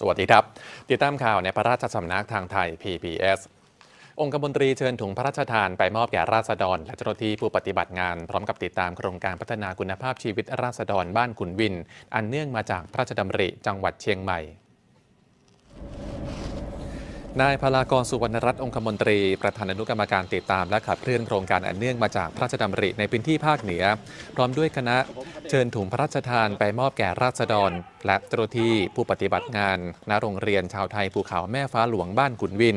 สวัสดีครับ ติดตามข่าวในพระราชสำนักทางไทย PBS องค์กรมนตรีเชิญถุงพระราชทานไปมอบแก่ราษฎร และเจ้าหน้าที่ผู้ปฏิบัติงาน พร้อมกับติดตามโครงการพัฒนาคุณภาพชีวิตราษฎรบ้านขุนวิน อันเนื่องมาจากพระราชดำริจังหวัดเชียงใหม่ นายพลากรสุวรรณรัตน์องคมนตรี ประธานอนุกรรมการติดตาม และขับเคลื่อนโครงการอันเนื่องมาจากพระราชดำริในพื้นที่ภาคเหนือ พร้อมด้วยคณะเชิญถุงพระราชทานไปมอบแก่ราษฎร และเจ้าหน้าที่ผู้ปฏิบัติงานณโรงเรียนชาวไทยภูเขาแม่ฟ้าหลวงบ้านขุนวิน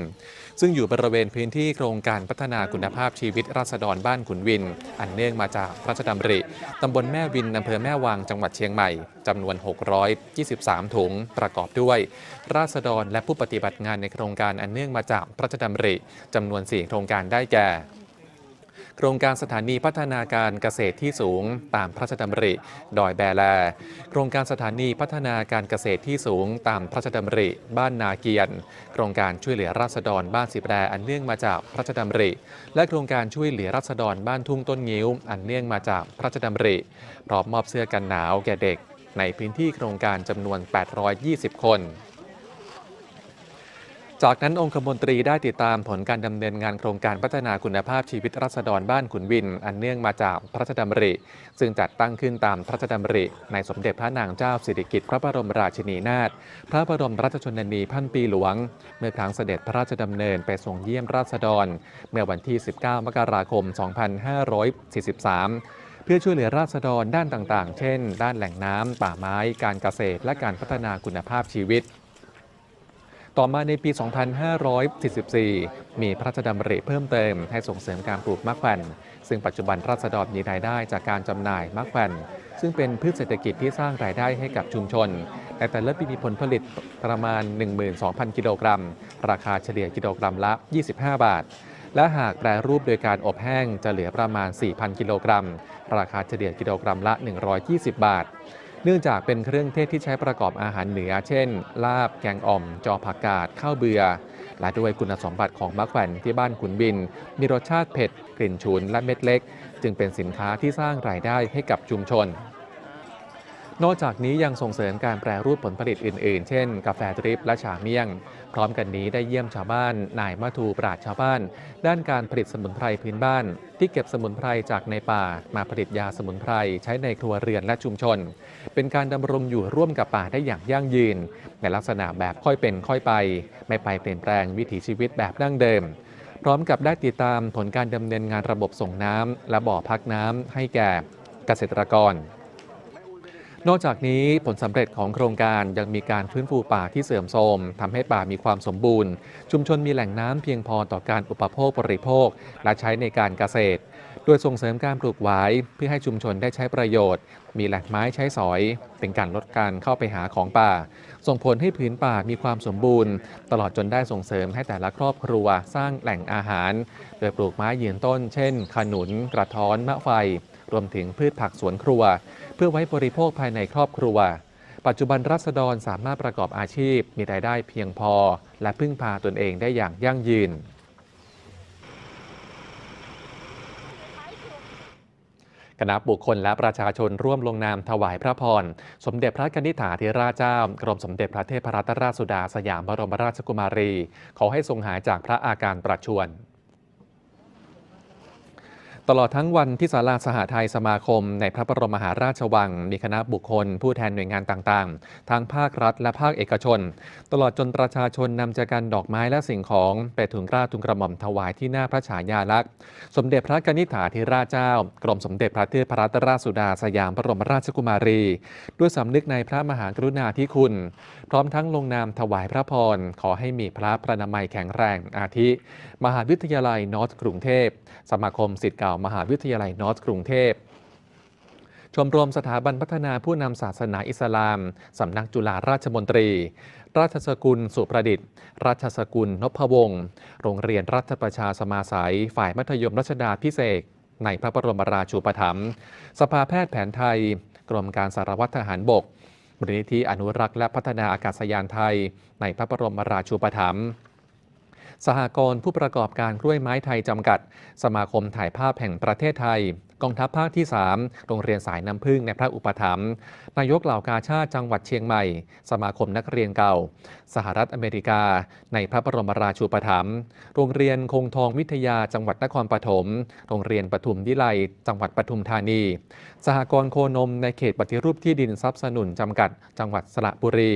ซึ่งอยู่บริเวณพื้นที่โครงการพัฒนาคุณภาพชีวิตราษฎรบ้านขุนวิน อันเนื่องมาจากพระราชดำริตำบลแม่วินอำเภอแม่วางจังหวัดเชียงใหม่จำนวน 623 ถุงประกอบด้วย ราษฎรและผู้ปฏิบัติงานในโครงการอันเนื่องมาจากพระราชดำริจำนวน 4 โครงการได้แก่โครงการสถานีพัฒนาการเกษตรที่สูง ตามพระราชดำริ ดอยแบแล โครงการสถานีพัฒนาการเกษตรที่สูง ตามพระราชดำริ บ้านนาเกียน โครงการช่วยเหลือราษฎรบ้านสิบแรอันเนื่องมาจากพระราชดำริ และโครงการช่วยเหลือราษฎรบ้านทุ่งต้นงิ้ว อันเนื่องมาจากพระราชดำริพร้อมมอบเสื้อกันหนาวแก่เด็ก ในพื้นที่โครงการจำนวน 820 คน จากนั้นองคมนตรีได้ติดตามผลการดำเนินงานโครงการพัฒนาคุณภาพชีวิตราษฎรบ้านขุนวิน อันเนื่องมาจากพระราชดำริ ซึ่งจัดตั้งขึ้นตามพระราชดำริ ในสมเด็จพระนางเจ้าสิริกิติ์พระบรมราชินีนาถพระบรมราชชนนีพันปีหลวง เมื่อครั้งเสด็จพระราชดำเนินไปทรงเยี่ยมราษฎร เมื่อวันที่ 19 มกราคม 2543เพื่อช่วยเหลือราษฎรด้านต่างๆ เช่น ด้านแหล่งน้ำ ป่าไม้ การเกษตร และการพัฒนาคุณภาพชีวิต ต่อมาในปี 2544 มีพระราชดำริเพิ่มเติมให้ส่งเสริมการปลูกมะแขวนซึ่งปัจจุบันราษฎรมีรายได้จากการจำหน่ายมะแขวนซึ่งเป็นพืชเศรษฐกิจที่สร้างรายได้ให้กับชุมชน แต่แต่ละปีมีผลผลิตประมาณ 12,000 กิโลกรัม ราคาเฉลี่ยกิโลกรัมละ 25 บาท และหากแปรรูปโดยการอบแห้งจะเหลือประมาณ 4,000 กิโลกรัม ราคาเฉลี่ยกิโลกรัมละ 120 บาท เนื่องจากเป็นเครื่องเทศที่ใช้ประกอบอาหารเหนือ เช่น ลาบ แกงอ่อม จอผักกาด ข้าวเบือและด้วยคุณสมบัติของมะแขวนที่บ้านขุนบิน มีรสชาติเผ็ด กลิ่นฉุน และเม็ดเล็ก จึงเป็นสินค้าที่สร้างรายได้ให้กับชุมชน นอกจากนี้ยังส่งเสริมการแปรรูปผลผลิตอื่น ๆ เช่น กาแฟดริปและชาเมี่ยง พร้อมกันนี้ได้เยี่ยมชาวบ้าน นายมาทูปราชชาวบ้าน ด้านการผลิตสมุนไพรพื้นบ้าน ที่เก็บสมุนไพรจากในป่า มาผลิตยาสมุนไพรใช้ในครัวเรือนและชุมชน เป็นการดำรงอยู่ร่วมกับป่าได้อย่างยั่งยืน ในลักษณะแบบค่อยเป็นค่อยไป ไม่ไปเปลี่ยนแปลงวิถีชีวิตแบบดั้งเดิมพร้อมกับได้ติดตามผลการดำเนินงานระบบส่งน้ำและบ่อพักน้ำให้แก่เกษตรกร นอกจากนี้ผลสำเร็จของโครงการยังมีการฟื้นฟูป่าที่เสื่อมโทรมทำให้ป่ามีความสมบูรณ์ ชุมชนมีแหล่งน้ำเพียงพอต่อการอุปโภคบริโภค และใช้ในการเกษตร โดยส่งเสริมการปลูกไว้เพื่อให้ชุมชนได้ใช้ประโยชน์ มีแหล่งไม้ใช้สอย เป็นการลดการเข้าไปหาของป่า ส่งผลให้พื้นป่ามีความสมบูรณ์ ตลอดจนได้ส่งเสริมให้แต่ละครอบครัวสร้างแหล่งอาหาร โดยปลูกไม้ยืนต้น เช่น ขนุน กระท้อน มะไฟ รวมถึงพืชผักสวนครัว เพื่อไว้บริโภคภายในครอบครัว ปัจจุบันรัษฎรสามารถประกอบอาชีพ มีรายได้เพียงพอ และพึ่งพาตนเองได้อย่างยั่งยืนคณะบุคคลและประชาชนร่วมลงนามถวายพระพร สมเด็จพระกนิษฐาธิราชเจ้า กรมสมเด็จพระเทพรัตนราชสุดาสยามบรมราชกุมารี ขอให้ทรงหายจากพระอาการประชวร ตลอดทั้งวันที่ศาลาสหไทยสมาคม ในพระบรมมหาราชวัง มีคณะบุคคล ผู้แทนหน่วยงานต่างๆ ทั้งภาครัฐและภาคเอกชน ตลอดจนประชาชนนำจากการดอกไม้และสิ่งของ ไปถึงกล้าทุนกระหม่อมถวายที่หน้าพระฉายาลักษณ์ สมเด็จพระกนิษฐาธิราชเจ้า กรมสมเด็จพระเทพรัตนราชสุดาสยามบรมราชกุมารี ด้วยสำนึกในพระมหากรุณาธิคุณ พร้อมทั้งลงนามถวายพระพรขอให้มีพระพระนามัยแข็งแรงอาทิ มหาวิทยาลัยนอร์ทกรุงเทพ สมาคมสิทธิ์เก่ามหาวิทยาลัยนอร์ทกรุงเทพชมรมสถาบันพัฒนาผู้นำศาสนาอิสลาม สำนักจุฬาราชมนตรี ราชสกุลสุประดิษฐ์ ราชสกุลนพวงศ์โรงเรียนรัฐประชาสมาสัยฝ่ายมัธยมรัชดาพิเศษ ในพระบรมราชูปถัมภ์สภาแพทย์แผนไทย กรมการสารวัตรทหารบกมูลนิธิอนุรักษ์และพัฒนาอากาศยานไทย ในพระบรมราชูปถัมภ์ สหกรณ์ผู้ประกอบการกล้วยไม้ไทยจำกัด สมาคมถ่ายภาพแห่งประเทศไทย กองทัพภาคที่ 3 โรงเรียนสายน้ำพึ่งในพระอุปถัมภ์นายกเหล่ากาชาติจังหวัดเชียงใหม่ สมาคมนักเรียนเก่า สหรัฐอเมริกา ในพระบรมราชูปถัมภ์โรงเรียนคงทองวิทยาจังหวัดนครปฐมโรงเรียนปทุมวิไลจังหวัดปทุมธานี สหกรณ์โคนมในเขตปฏิรูปที่ดินทรัพย์สนุนจำกัด จังหวัดสระบุรี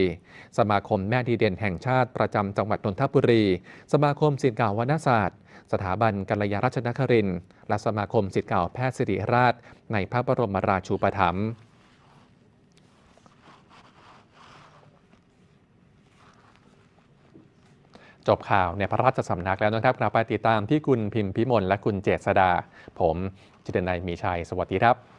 สมาคมแม่ดีเด่นแห่งชาติประจำจังหวัดนนทบุรี สมาคมศิษย์เก่าวณศาสตร์ สถาบันกัลยาราชนครินและสมาคมศิษย์เก่าแพทย์สิริราช ในพระบรมราชูปถัมภ์จบข่าวในพระราชสำนักแล้วนะครับกลับไปติดตามที่คุณพิมพิมลและคุณเจษดา ผมจิตนายมีชัย สวัสดีครับ